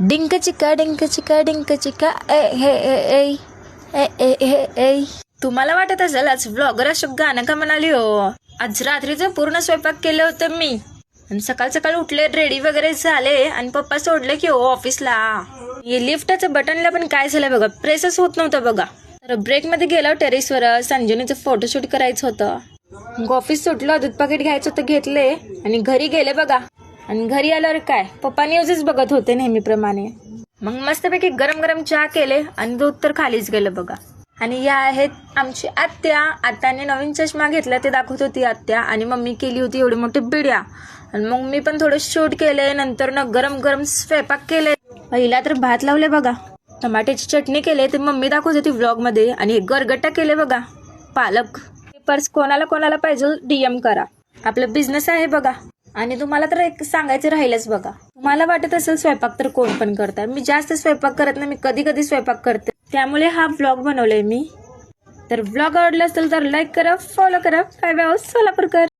डिंक चिका डिंक चिका डिंक चिका ए हे ए ए ए ए ए ए तुम्हाला वाटत असेल आज व्लॉगर अशोक गाणं का म्हणाली हो? आज रात्रीचं पूर्ण स्वयंपाक केलं होतं मी. आणि सकाळ सकाळ उठले रेडी वगैरे झाले आणि पप्पा सोडले की हो ऑफिसला. हे लिफ्टचं बटनला पण काय झालं बघा प्रेसच होत नव्हतं बघा. तर ब्रेकमध्ये गेलो टेरेसवर संजीवनीचं फोटोशूट करायचं होतं. मग ऑफिस सुटलं दूध पाकिट घ्यायचं होतं घेतले आणि घरी गेले बघा. आणि घरी आल्यावर काय? पप्पा न्यूजच बघत होते नेहमीप्रमाणे. मग मस्तपैकी गरम गरम चहा केले आणि दूध तर खालीच गेलं बघा. आणि या आहेत आमची आत्या. आत्याने नवीन चष्मा घेतला ते दाखवत होती आत्या. आणि मम्मी केली होती एवढी मोठी बिड्या. आणि मग मी पण थोडं शूट केले नंतर ना गरम गरम स्वयंपाक केले. पहिला तर भात लावले बघा. टमाट्याची चटणी केले ते मम्मी दाखवत होती व्लॉगमध्ये आणि गरगट्टा केले बघा. पालक. पेपर्स कोणाला कोणाला पाहिजे डीएम करा. आपलं बिझनेस आहे बघा. आणि तुम्हाला तर एक सांगायचं राहिलंच बघा. तुम्हाला वाटत असेल स्वयंपाक तर कोण पण करताय. मी जास्त स्वयंपाक करत नाही मी कधी कधी स्वयंपाक करते. त्यामुळे हा ब्लॉग बनवलाय मी. तर ब्लॉग आवडला असेल तर लाईक करा फॉलो करा. काय सोलापूरकर.